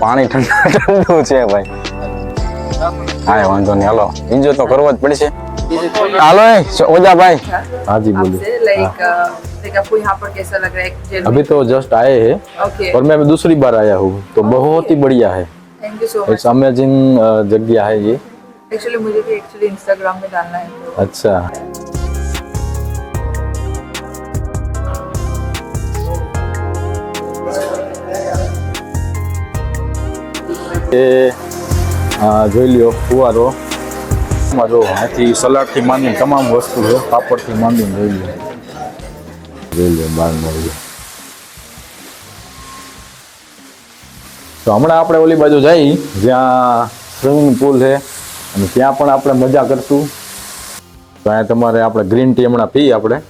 પાણી ઠંડુ ઠંડુ છે ભાઈ હા વાંધો નહીં હાલો એન્જોય તો કરવો જ પડશે હાલો એ ઓજા ભાઈ हाँ जी बोलिए आपसे लाइक लाइक आपको यहाँ पर कैसा लग रहा है जेल अभी तो जस्ट आए हैं ओके और मैं अभी दूसरी बार आया हूँ तो बहुत ही बढ़िया है thank you so it's amazing जगह है ये मच एक्चुअली मुझे भी एक्चुअली इंस्टाग्राम में डालना है तो अच्छा એ જોઈ લ્યો, ફુવારો. એમાં જો અહીંથી સલાડથી માંડીને તમામ વસ્તુ છે, પાપડથી માંડીને જોઈ લ્યો. જોઈ લ્યો બાર મળી તો હમણાં આપણે ઓલી બાજુ જઈ, જ્યાં સ્વિમિંગ પુલ છે, અને ત્યાં પણ આપણે મજા કરશું. તો અહીંયા તમારે આપણે ગ્રીન ટી હમણાં પી આપણે.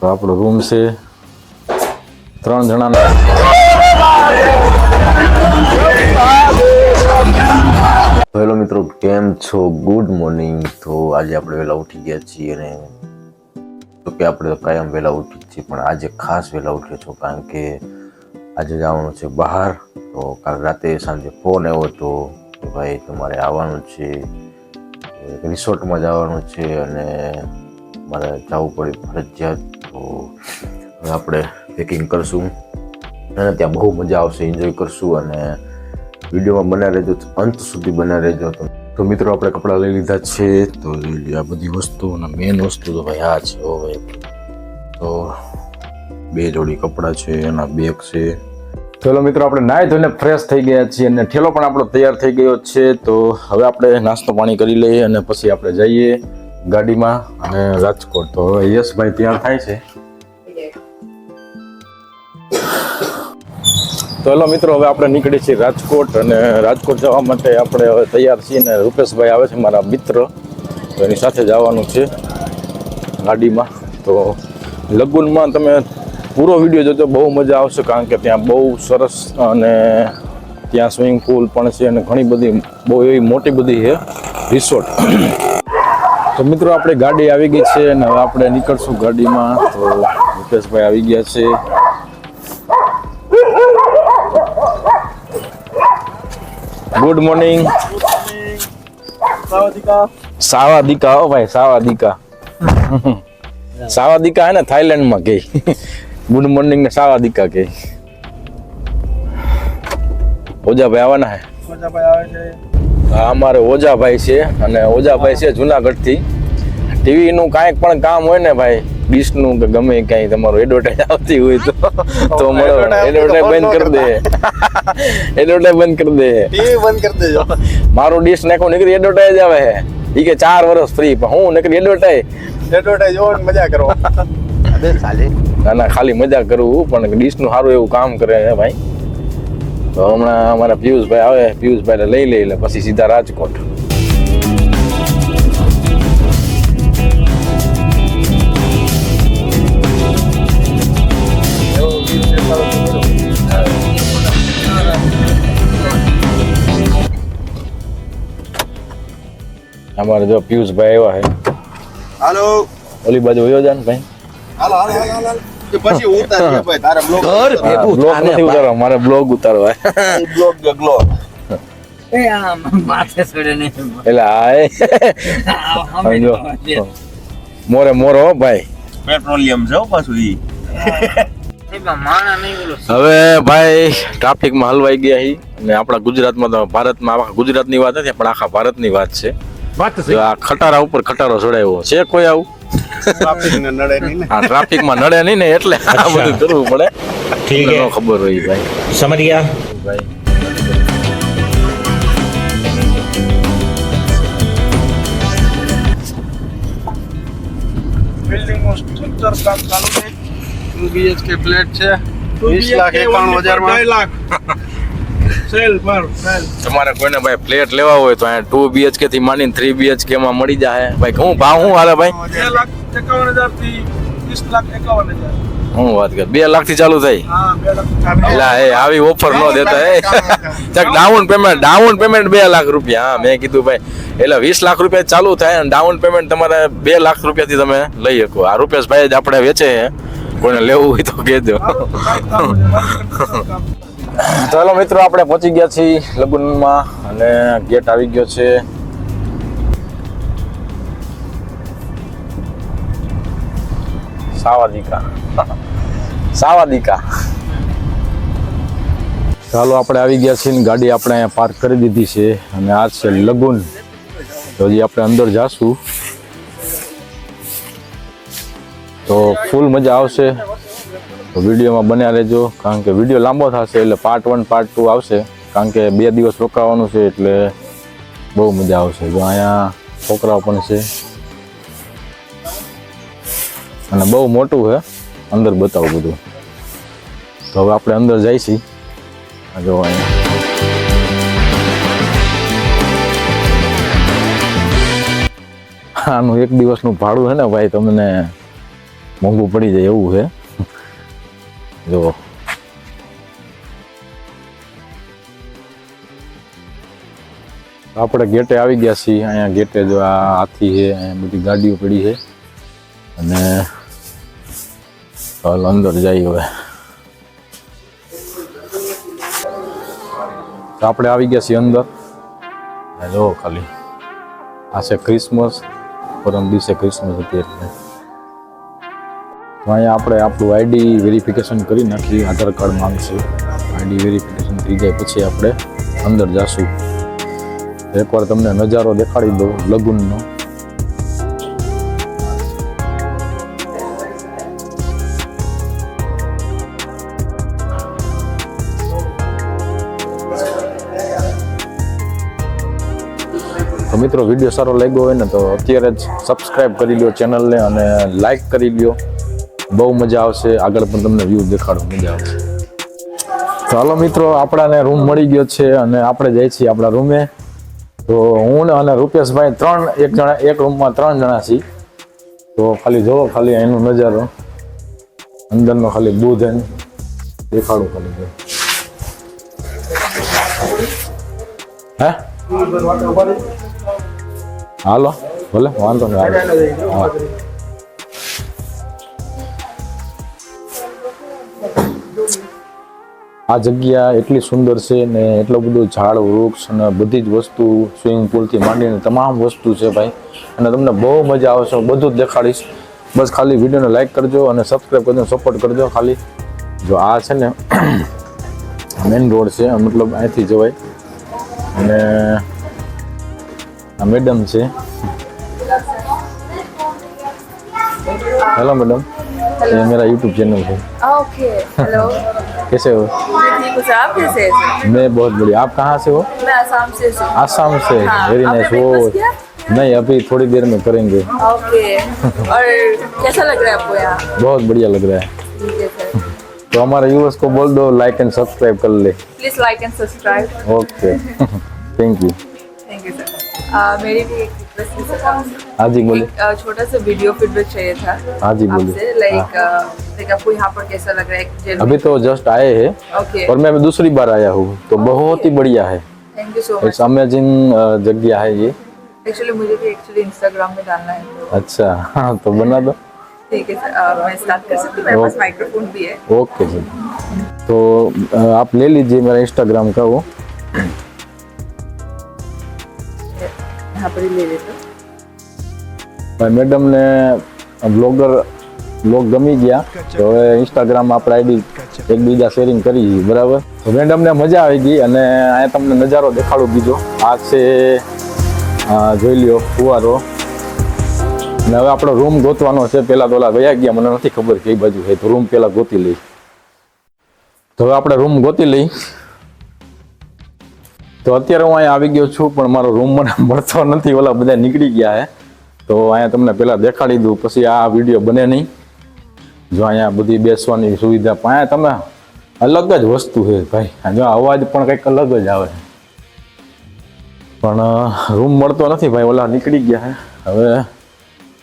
તો આપણો રૂમ છે, ત્રણ જણાનો. હેલો મિત્રો, કેમ છો? ગુડ મોર્નિંગ તો આજે આપણે વહેલા ઉઠી ગયા છીએ અને તો કે આપણે કાયમ વહેલા ઉઠી છીએ, પણ આજે ખાસ વહેલા ઉઠ્યો છો કારણ કે આજે જવાનું છે બહાર. તો કાલ રાતે સાંજે ફોન આવ્યો હતો કે ભાઈ તમારે આવવાનું છે રિસોર્ટમાં જવાનું છે અને મારે જવું પડે ફરજિયાત. તો આપણે પેકિંગ કરશું અને ત્યાં બહુ મજા આવશે એન્જોય કરશું અને વિડીયોમાં બના રહેજો અંત સુધી બના રહેજો તો. તો મિત્રો, આપણે કપડાં લઈ લીધા છે. તો લ્યો આ બધી વસ્તુ અને મેઇન વસ્તુ તો ભાઈ આ છે ઓ ભાઈ તો બે જોડી કપડાં છે, એના બેગ છે. ચલો મિત્રો, આપણે નાહી ધોઈને ફ્રેશ થઈ ગયા છીએ અને ઠેલો પણ આપણો તૈયાર થઈ ગયો છે. તો હવે આપણે નાસ્તો પાણી કરી લઈએ અને પછી આપણે જઈએ ગાડીમાં અને રાજકોટ. તો હવે યશભાઈ તૈયાર થાય છે. તો હેલો મિત્રો, હવે આપણે નીકળી છીએ રાજકોટ અને રાજકોટ જવા માટે આપણે હવે તૈયાર છીએ ને રૂપેશભાઈ આવે છે, મારા મિત્ર. તો એની સાથે જવાનું છે ગાડીમાં. તો લગુનમાં તમે પૂરો વીડિયો જોજો, બહુ મજા આવશે, કારણ કે ત્યાં બહુ સરસ અને ત્યાં સ્વિમિંગ પુલ પણ છે અને ઘણી બધી, બહુ એવી મોટી બધી છે રિસોર્ટ. તો મિત્રો, આપણે ગાડી આવી ગઈ છે અને હવે આપણે નીકળશું ગાડીમાં. તો રૂપેશભાઈ આવી ગયા છે. ગુડ મોર્નિંગ સાવાદિકા. હો ભાઈ સાવાદિકા. સાવાદિકા હે ને થાઈલેન્ડમાં ગઈ ગુડ મોર્નિંગ ને સાવાદિકા ગઈ ઓજાભાઈ આવવાના હે? અમારે ઓજાભાઈ છે અને ઓજાભાઈ છે જુનાગઢથી. ટીવી નું કાંઈક પણ કામ હોય ને ભાઈ ડીશનું કે ગમે કાંઈ તમારું એડવર્ટાઇઝ આવતી હોય તો તો મળો. એડવર્ટાઇઝ બંધ કરી દે. એડવર્ટાઇઝ બંધ કરી દે. ટીવી બંધ કરી દેજો. મારું ડીશ નાખો નીકળી એડવર્ટાઇઝ આવે હે. ઈ કે ચાર વર્ષ ફ્રી પણ હું નીકળી એડવર્ટાઇઝ એડવર્ટાઇઝ જોવો ને મજા કરો. અબે સાલે. ના ના ખાલી મજા કરવું પણ ડીશનું સારું એવું કામ કરે હે ભાઈ. તો હમણાં અમારા પિયુષભાઈ આવે પિયુષભાઈ લઈ લઈ લે પછી સીધા રાજકોટ. અમારે જો પિયુષભાઈ આવ્યા છે. હાલો. ઓલી બાજુ વયો જાન ભાઈ. હાલો હાલો હાલો હાલો. કે પછી ભાઈ તારે બ્લોગ નથી ઉતારવા મારે બ્લોગ ઉતારવા. બ્લોગ ગગલો. માથે ચડે નહીં. એટલે આ મોરે મોરો હો ભાઈ. પેટ્રોલિયમ છે હો પાછું ઈ. માણા નહીં બોલો. હવે ભાઈ ટ્રાફિકમાં હલવાઈ ગયા હી. અને આપણા ગુજરાતમાં તો ભારતમાં આખા ગુજરાતની વાત નથી પણ આખા ભારતની વાત છે. આ ખટારા ઉપર ખટારો ચડાવ્યો છે કોઈ આવું? ટ્રાફિકને નડે ટ્રાફિકમાં નડે નહીં ને એટલે આ બધું કરવું પડે. ઠીક છે. ખબર હોય ભાઈ. સમજ ગયા? ભાઈ. બિલ્ડિંગનું સ્ટ્રક્ચર કામ ચાલુ છે. બીએચકે ફ્લેટ છે. વીસ લાખ એકાણું હજારમાં. લાખ. તમારે કોઈને ભાઈ ફ્લેટ લેવા હોય તો અહીંયા ટુ બીએચકે થી માંડીને થ્રી બીએચકે માં મળી જાય. ભાઈ હું ભાવ હું હાલે ભાઈ? બે લાખ 51 હજારથી 30 લાખ 51 હજાર. હું વાત કર? બે લાખથી ચાલુ થઈ? હા 2 એટલે એ આવી ઓફર ન દેતા એ. ચાક ડાઉન પેમેન્ટ ડાઉન પેમેન્ટ બે લાખ રૂપિયા. હા મેં કીધું ભાઈ એટલે વીસ લાખ રૂપિયા ચાલુ થાય અને ડાઉન પેમેન્ટ તમારે બે લાખ રૂપિયાથી તમે લઈ શકો. આ રૂપેશભાઈ જ આપણે વેચે કોઈને લેવું હોય તો કહેજો ચાલો મિત્રો, આપણે પહોંચી ગયા છીએ લગ્નમાં અને ગેટ આવી ગયો છે. સાવાદિકા. સાવાદિકા. ચાલો આપણે આવી ગયા છીએ ગાડી આપણે પાર્ક કરી દીધી છે અને આ છે લગુન. તો હજી આપણે અંદર જાશું. તો ફૂલ મજા આવશે. તો વિડીયોમાં બન્યા રહેજો, કારણ કે વીડિયો લાંબો થશે એટલે પાર્ટ વન પાર્ટ ટુ આવશે. કારણ કે બે દિવસ રોકાવાનું છે એટલે બહુ મજા આવશે. જો અહીંયા છોકરાઓ પણ છે. અને બહુ મોટું છે અંદર બતાવું બધું. તો હવે આપણે અંદર જઈશી. જો અહીંયા. આનું એક દિવસનું ભાડું છે ને ભાઈ, તમને મોંઘું પડી જાય એવું છે જો આપણે ગેટે આવી ગયા છીએ. અહીંયા ગેટે જો આ હાથી છે, અહીંયા બધી ગાડીઓ પડી છે. અને ચાલ અંદર જઈએ હવે. આપણે આવી ગયા છીએ અંદર. જો ખાલી. આ છે ક્રિસમસ પરમ દિવસે ક્રિસમસ હતી એટલે. અહીંયા આપણે આપણું આઈડી વેરિફિકેશન કરી નાખીએ, આધાર કાર્ડ માંગશે આઈડી વેરિફિકેશન થઈ જાય પછી આપણે અંદર જાશું. એકવાર તમને નજારો દેખાડી દઉં, લગુનનો. મિત્રો, વીડિયો સારો લાગ્યો હોય ને તો અત્યારે જ સબસ્ક્રાઈબ કરી લ્યો ચેનલને અને લાઈક કરી લ્યો. બહુ મજા આવશે. આગળ પણ તમને વ્યૂ દેખાડો, મજા આવશે. ચાલો મિત્રો, આપણાને રૂમ મળી ગયો છે અને આપણે જઈએ છીએ આપણા રૂમે તો હું અને રૂપેશભાઈ ત્રણ, એક જણા, એક રૂમમાં ત્રણ જણા છીએ. તો ખાલી જોવો ખાલી એનો નજારો. અંદરનો ખાલી દૂધ એને દેખાડું ખાલી હે? હાલો, ભલે, વાંધો નહીં. હા. આ જગ્યા એટલી સુંદર છે ને એટલો બધો ઝાડ વૃક્ષ અને બધી જ વસ્તુ સ્વિમિંગ પુલથી માંડીને તમામ વસ્તુ છે ભાઈ. અને તમને બહુ મજા આવશે હું બધું જ દેખાડીશ. બસ ખાલી વિડીયોને લાઇક કરજો અને સબસ્ક્રાઈબ કરજો સપોર્ટ કરજો ખાલી. જો આ છે ને મેઇન રોડ છે મતલબ અહીંથી જવાય. અને આ મેડમ છે. હેલો મેડમ એ યુટ્યુબ ચેનલ છે. ઓકે હેલો कैसे हो? हूँ आप कैसे हैं मैं बहुत बढ़िया। आप कहाँ से हो? मैं आसाम से आसाम से? हाँ, वेरी नाइस वो नहीं अभी थोड़ी देर में करेंगे। ओके। और कैसा लग रहा है आपको यहाँ? बहुत बढ़िया लग रहा है। है तो हमारे व्यूअर्स को बोल दो लाइक एंड सब्सक्राइब कर ले। Please like and subscribe okay thank you thank you sir मेरी भी एक रिक्वेस्ट सर। हाँ जी बोलिए। छोटा सा वीडियो फीडबैक चाहिए था। हाँ जी बोलिए। लाइक तक कैसा लग रहा है अभी तो जस्ट आए हैं okay. और मैं दूसरी बार आया हूँ तो okay. बहुत ही बढ़िया है। Thank you so much amazing जगह है ये। एक्चुअली मुझे भी एक्चुअली इंस्टाग्राम में डालना है तो। अच्छा हाँ तो बना दो। ठीक है सर मैं स्टार्ट कर सकती हूँ। मेरे पास माइक्रोफोन भी है। ओके सर तो आप ले लीजिए मेरा इंस्टाग्राम का वो। यहाँ पर ही ले लेते मैडम ने ब्लॉगर બ્લોગ ગમી ગયા. તો હવે ઇન્સ્ટાગ્રામ આપણે આઈડી એકબીજા શેરિંગ કરી બરાબર? તો મેડમને મજા આવી ગઈ અને અહીંયા તમને નજારો દેખાડું બીજો. આ છે જોઈ લ્યો, ફુવારો. અને હવે આપણો રૂમ ગોતવાનો છે. પેલા તો ઓલા ગયા ગયા, મને નથી ખબર કઈ બાજુ છે. તો રૂમ પેલા ગોતી લઈ. તો હવે આપણે રૂમ ગોતી લઈ. તો અત્યારે હું અહીંયા આવી ગયો છું, પણ મારો રૂમ મને મળતો નથી. ઓલા બધા નીકળી ગયા હે તો અહીંયા તમને પહેલા દેખાડી દઉં. પછી આ વીડિયો બને નહીં. જો અહીંયા બધી બેસવાની સુવિધા પણ તમે અલગ જ વસ્તુ છે ભાઈ. જો અવાજ પણ કંઈક અલગ જ આવે પણ રૂમ મળતો નથી ભાઈ, ઓલા નીકળી ગયા છે. હવે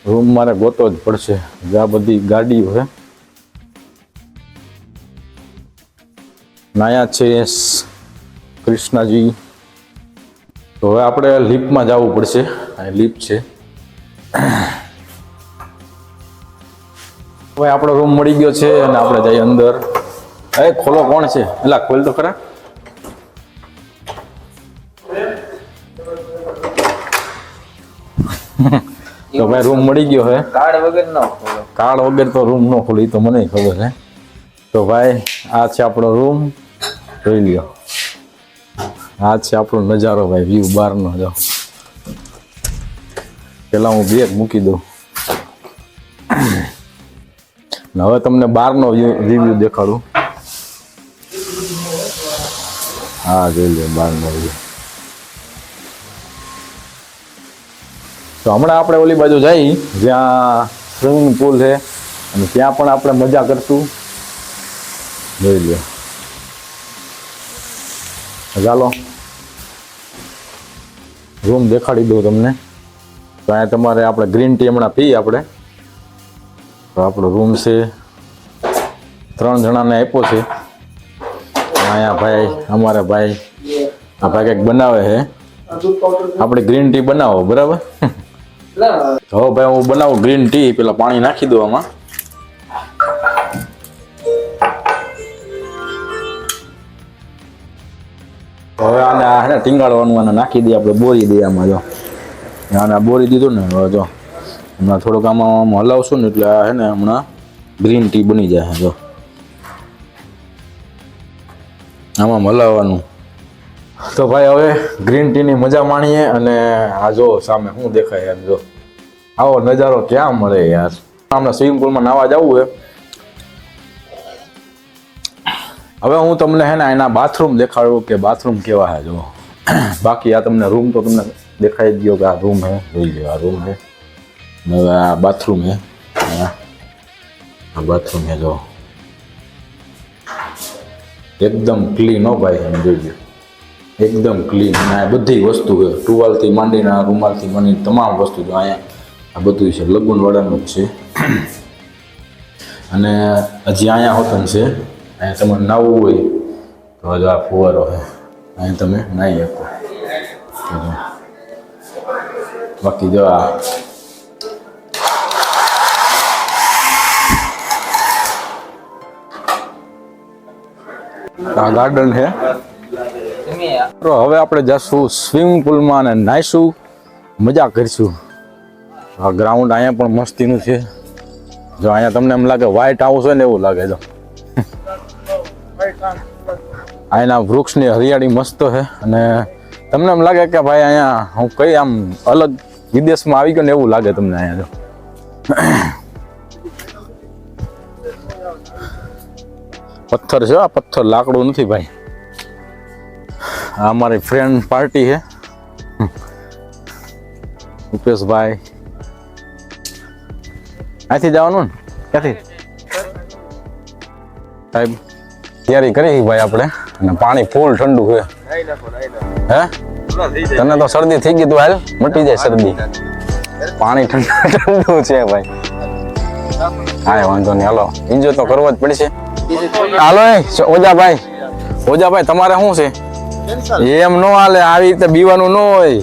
રૂમ મારે ગોતો જ પડશે. જ્યાં બધી ગાડીઓ છે. નાયા છે કૃષ્ણાજી. તો હવે આપણે લિફ્ટમાં જવું પડશે. લિફ્ટ છે. હવે આપણો રૂમ મળી ગયો છે અને આપણે જઈએ અંદર. એ ખોલો કોણ છે? એટલે ખોલ તો ખરા. તો ભાઈ રૂમ મળી ગયો હે. કાર્ડ વગર ન ખોલો. કાર્ડ વગર તો રૂમ ન ખોલી તો મને ખબર છે તો ભાઈ આ છે આપણો રૂમ જોઈ લ્યો. આ છે આપણો નજારો ભાઈ વ્યૂ બહારનો જો. પેલા હું બેગ મૂકી દઉં. હવે તમને બહારનો રિવ્યુ દેખાડું. હા જોઈ લે બહારનો વ્યૂ તો હમણાં આપણે ઓલી બાજુ જઈ, જ્યાં સ્વિમિંગ પુલ છે, અને ત્યાં પણ આપણે મજા કરશું. જોઈ લો. ચાલો. રૂમ દેખાડી દઉં તમને. તો અહીંયા તમારે આપણે ગ્રીન ટી હમણાં પી આપણે. તો આપણો રૂમ છે. ત્રણ જણાને આપ્યો છે. અહીંયા ભાઈ, અમારા ભાઈ, આ ભાઈ કંઈક બનાવે છે. આપણે ગ્રીન ટી બનાવો, બરાબર? હવે ભાઈ હું બનાવું ગ્રીન ટી, પેલા પાણી નાખી દઉં આમાં. હવે આને આને ટીંગાડવાનું, આને નાખી દઈએ આપણે, બોરી દઈએ આમાં, જો. આને બોરી દીધું ને, હવે જો. હમણાં થોડોક આમાં હલાવશું ને એટલે આ હે ને હમણાં ગ્રીન ટી બની જાય જો. આમાં હલાવવાનું. તો ભાઈ હવે ગ્રીન ટીની મજા માણીએ અને આ જો સામે શું દેખાય એમ જો. આવો નજારો ક્યાં મળે યાર? હમણાં સ્વિમિંગ પુલમાં નાવા જવું હે. હવે હું તમને હે ને એના બાથરૂમ દેખાડું કે બાથરૂમ કેવા હે, જો. બાકી આ તમને રૂમ તો તમને દેખાઈ ગયો કે આ રૂમ હે. જોઈ લો આ રૂમ હે. હવે આ બાથરૂમ હે આ બાથરૂમ જો એકદમ ક્લીન હો ભાઈ, એમ જોઈ એકદમ ક્લીન અને આ બધી વસ્તુ છે. ટુવાલથી માંડીને આ રૂમાલથી માંડીને તમામ વસ્તુ જો અહીંયા આ બધું છે. લગ્નવાળાનું જ છે. અને હજી અહીંયા હોતન છે. અહીંયા તમારે નાવું હોય તો હજુ આ ફુવારો છે. અહીંયા તમે નાહી શકો. બાકી જો આ આ ગાર્ડન છે. તો હવે આપણે જશું સ્વિમિંગ પુલમાં અને નાહીશું મજા કરીશું. આ ગ્રાઉન્ડ અહીંયા પણ મસ્તીનું છે. જો અહીંયા તમને એમ લાગે વ્હાઈટ હાઉસ હોય ને એવું લાગે જો. અહીંના વૃક્ષની હરિયાળી મસ્ત છે. અને તમને એમ લાગે કે ભાઈ અહીંયા હું કઈ આમ અલગ વિદેશમાં આવી ગયો ને એવું લાગે તમને અહીંયા જો. પથ્થર છે, આ પથ્થર લાકડું નથી ભાઈ. આ અમારી ફ્રેન્ડ પાર્ટી છે. રૂપેશભાઈ અહીંથી જવાનું ને? ક્યાંથી? સાહેબ, તૈયારી કરી ભાઈ આપણે. અને પાણી ફૂલ ઠંડુ છે. હે? તને તો શરદી થઈ ગઈ તું હાલ. મટી જાય શરદી. પાણી ઠંડુ ઠંડુ છે ભાઈ. હા વાંધો નહીં. હાલો એન્જોય તો કરવો જ પડશે. હાલો એ ઓજાભાઈ. ઓજાભાઈ તમારે શું છે? એમ નો હાલે આવી રીતે બીવાનું ન હોય.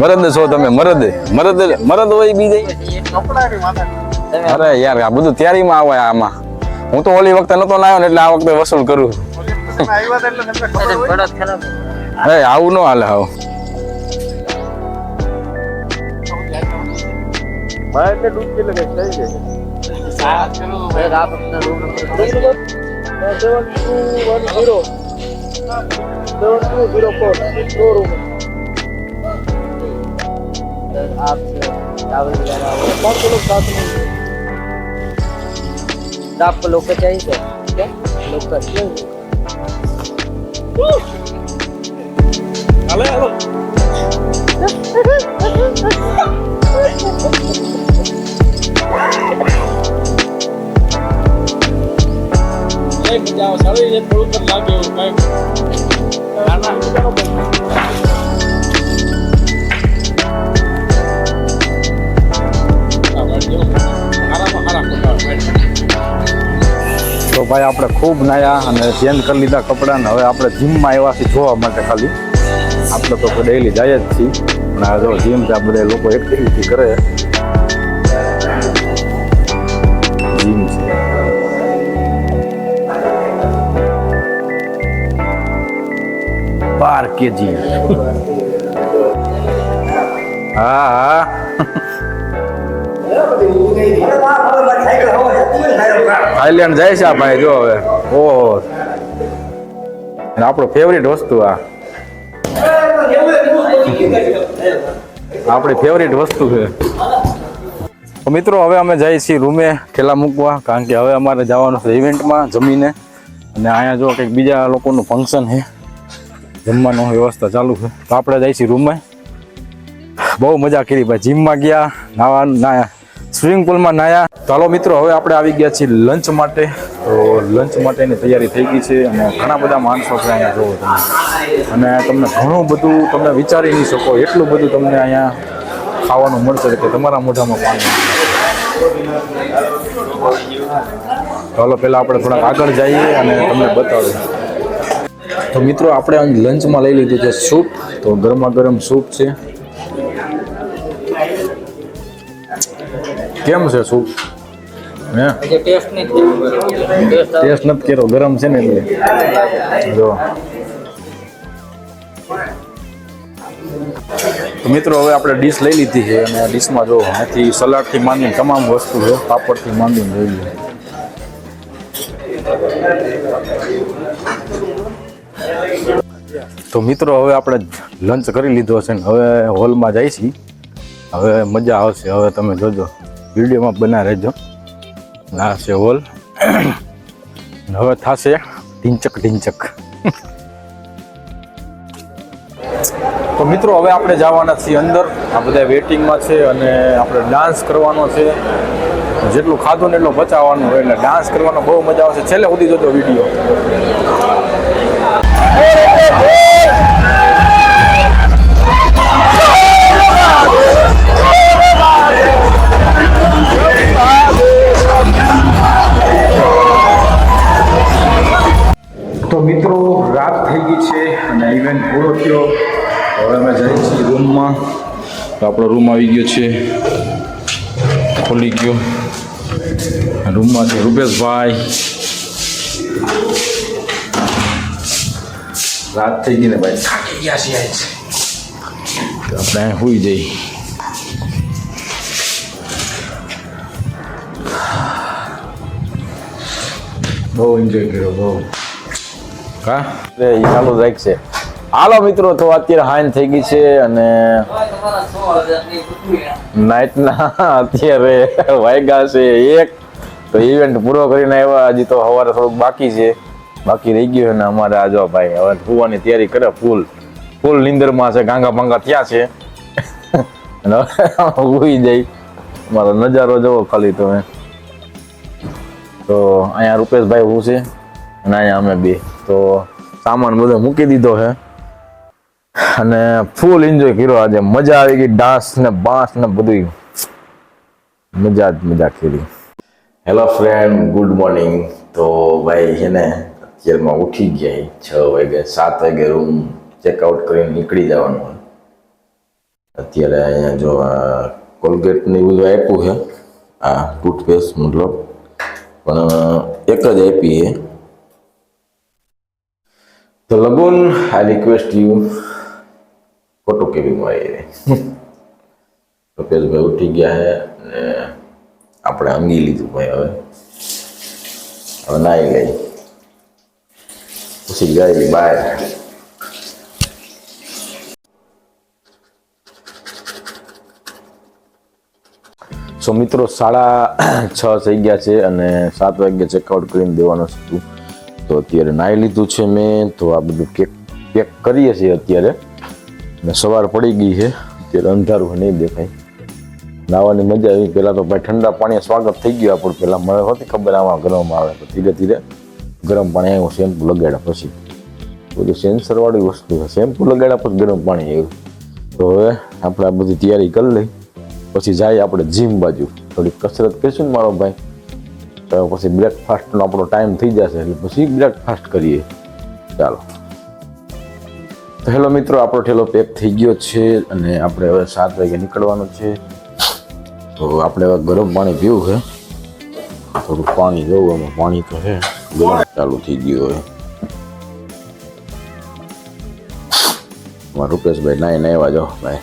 મરદ છો તમે મરદ. મરદ મરદ હોય બીજે. અરે યાર આ બધું તૈયારીમાં આવે આમાં. હું તો ઓલી વખતે નતો લાવ્યો ને એટલે આ વખતે વસૂલ કરું. એ આવું ન હાલે હાવ. Seven two one zero seven two zero four showroom कौन से लोग साथ में आपको लोकल चाहिए सर ठीक है local hello hello Ha ha ha ha ha! કઈ મજા આવે? સારું રીતે થોડું પણ લાગે એવું કઈ. તો ભાઈ, આપણે ખૂબ નાયા અને ચેન્જ કરી લીધા કપડાં હવે આપણે જીમમાં આવ્યા છીએ જોવા માટે ખાલી. આપણે તો ડેલી જાય જ છીએ. પણ આ જો જીમ ત્યાં બધા લોકો એક્ટિવિટી કરે. બાર કેજી હા હા. થાઈલેન્ડ જાય છે આ ભાઈ, જો હવે. ઓહો. આપણો ફેવરિટ વસ્તુ આ. આપણી ફેવરિટ વસ્તુ છે. તો મિત્રો, હવે અમે જઈએ છીએ રૂમે ઠેલા મૂકવા, કારણ કે હવે અમારે જવાનું છે ઇવેન્ટમાં જમીને. અને અહીંયા જો કંઈક બીજા લોકોનું ફંક્શન છે. જમવાનું વ્યવસ્થા ચાલુ છે. તો આપણે જાય છીએ રૂમે બહુ મજા કરી ભાઈ. જીમમાં ગયા નાવા નાયા સ્વિમિંગ પુલમાં નાયા ચાલો મિત્રો, હવે આપણે આવી ગયા છીએ લંચ માટે. તો લંચ માટેની તૈયારી થઈ ગઈ છે અને ઘણા બધા માણસો છે અહીંયા જોવો તમે. અને તમને ઘણું બધું તમે વિચારી નહીં શકો, એટલું બધું તમને અહીંયા ખાવાનું મળશે કે તમારા મોઢામાં પાણી ચાલો પહેલાં આપણે થોડાક આગળ જઈએ અને તમને બતાવીએ. તો મિત્રો, આપણે અહીં લંચમાં લઈ લીધું છે સૂપ. તો ગરમા ગરમ સૂપ છે. કેમ છે સૂપ? હે? ટેસ્ટ નથી કર્યો. ગરમ છે ને એટલે. જો. તો મિત્રો, હવે આપણે ડીશ લઈ લીધી છે અને ડીશમાં જો અહીંથી સલાડથી માંડીને તમામ વસ્તુ છે, પાપડથી માંડીને જોઈએ તો મિત્રો, હવે આપણે લંચ કરી લીધો છે ને હવે હોલમાં જાય છીએ. હવે મજા આવશે. હવે તમે જોજો. વિડીયોમાં બના રહેજો. આ છે હોલ હવે થશે ઢીંચક ઢીંચક. તો મિત્રો, હવે આપણે જવાના છીએ અંદર. આ બધા વેટિંગમાં છે અને આપણે ડાન્સ કરવાનો છે. જેટલું ખાધું ને એટલું બચાવવાનું હોય. એટલે ડાન્સ કરવાનો બહુ મજા આવશે. છેલ્લે સુધી જોજો વીડિયો રાત થઈ ગઈ છે અને ઇવેન્ટ પૂરો થયો હવે અમે જઈએ છીએ રૂમમાં તો આપણો રૂમ આવી ગયો છે ખોલી ગયો રૂમમાં છે રૂપેશભાઈ રાત થઈ ગઈ ને ભાઈ થાકી ગયા છીએ આજ. તો આપણે અહીં સુઈ જઈએ બહુ એન્જોય કર્યો બહુ હા એ ચાલુ રાખશે. હાલો મિત્રો, તો અત્યારે હાઈન થઈ ગઈ છે અને નાઇટના અત્યારે વાયગા છે એક. તો ઇવેન્ટ પૂરો કરીને આવ્યા, હજી તો સવારે થોડુંક બાકી છે. બાકી રહી ગયું અને અમારે આ જો ભાઈ, હવે સુવાની તૈયારી કરે ફૂલ. ફૂલ નીંદરમાં છે, ગાંગા ભાંગા થયા છે. ઉઈ જાય. મારો નજારો જવો ખાલી તમે. તો અહીંયા રૂપેશભાઈ હું છે, અને અહીંયા અમે બે. તો સામાન બધો મૂકી દીધો છે. અને ફૂલ એન્જોય કર્યો આજે. મજા આવી ગઈ. ડાન્સ ને બાંસ ને બધું મજા જ મજા કરી. હેલો ફ્રેન્ડ ગુડ મોર્નિંગ તો ભાઈ છે ને, અત્યારમાં ઉઠી ગયા છ. વાગે, સાત વાગે રૂમ ચેકઆઉટ કરીને નીકળી જવાનું હોય અત્યારે અહીંયા જો આ કોલગેટ ને બધું આપ્યું છે. આ ટૂથપેસ્ટ મતલબ. પણ એક જ આપી છે. તો લગુન આઈ રિક્વેસ્ટ યુ ફોટો કેવી મળે રૂપેશભાઈ ઉઠી ગયા છે ને આપણે અંગી લીધું ભાઈ હવે. હવે નાઈ ગઈ પછી ગઈ બહાર. સો મિત્રો, સાડા છ થઈ ગયા છે અને સાત વાગ્યે ચેકઆઉટ કરીને દેવાનું હતું તો અત્યારે નાઈ લીધું છે મેં, તો આ બધું કેક પેક કરીએ છીએ અત્યારે. ને સવાર પડી ગઈ છે, અત્યારે અંધારું નહીં દેખાય. નાવાની મજા આવી. પહેલાં તો ભાઈ ઠંડા પાણી સ્વાગત થઈ ગયું આપણું. પહેલાં મને હોતી ખબર આમાં ગરમ આવે. તો ધીરે ધીરે ગરમ પાણી આવ્યું, શેમ્પુ લગાડ્યા પછી. બધું સેન્સરવાળી વસ્તુ છે, શેમ્પુ લગાડ્યા પછી ગરમ પાણી આવ્યું. તો હવે આપણે આ બધી તૈયારી કરી લઈ. પછી જાય આપણે જીમ બાજુ. થોડી કસરત કરીશું ને મારો ભાઈ? તો પછી બ્રેકફાસ્ટનો આપણો ટાઈમ થઈ જશે એટલે પછી બ્રેકફાસ્ટ કરીએ. ચાલો. તો હેલો મિત્રો, આપણો ઠેલો પેક થઈ ગયો છે અને આપણે હવે સાત વાગે નીકળવાનું છે. તો આપણે હવે ગરમ પાણી પીવું છે. થોડું પાણી જોવું એમાં પાણી તો છે. ગરમ ચાલુ થઈ ગયું અમારા રૂપેશભાઈ નાઈ નાઈ વાજો ભાઈ.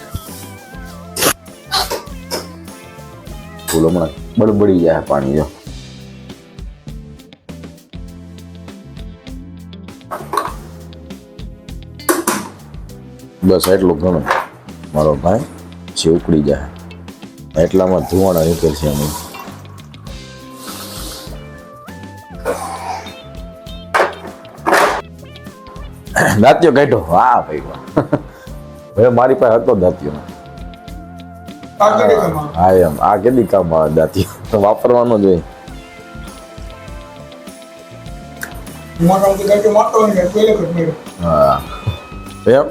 ફૂલ હમણાં બળબડી જાય પાણી, જો. બસ એટલું ઘણું મારો ભાઈ છે ઉકળી જાય એટલામાં ધુવાણા નીકળશે અમે દાંતિયો કાઢો. હા ભાઈ ભાઈ હવે મારી પાસે હતો દાંતિયો હા એમ. આ કેદી કામ આવે દાંતિયો તો વાપરવાનો જોઈએ હા. એમ?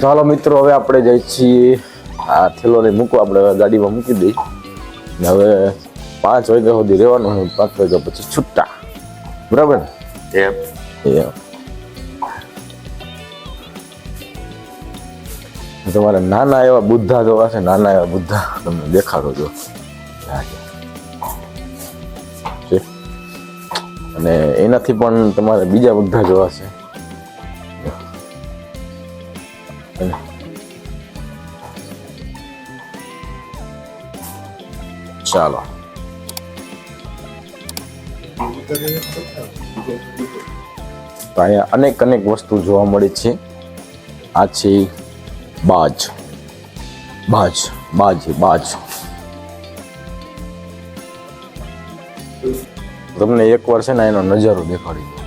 ચાલો મિત્રો હવે આપણે જઈએ છીએ આ થેલોને મૂકો આપણે ગાડીમાં મૂકી દઈ. ને હવે પાંચ વાગ્યા સુધી રહેવાનું હોય. પાંચ વાગ્યા પછી છૂટા. બરાબર ને? તમારે નાના એવા બુદ્ધા જોવા છે નાના એવા બુદ્ધા તમને દેખાડો. છે. અને એનાથી પણ તમારે બીજા બધા જોવા છે. ચાલો. તો અહીંયા અનેક અનેક વસ્તુ જોવા મળે છે. આ છે બાજ. બાજ બાજ બાજ. તમને એકવાર છે ને એનો નજારો દેખાડી દઉં.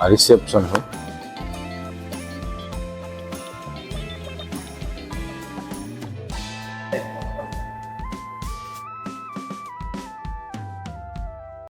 આ રિસેપ્શન છે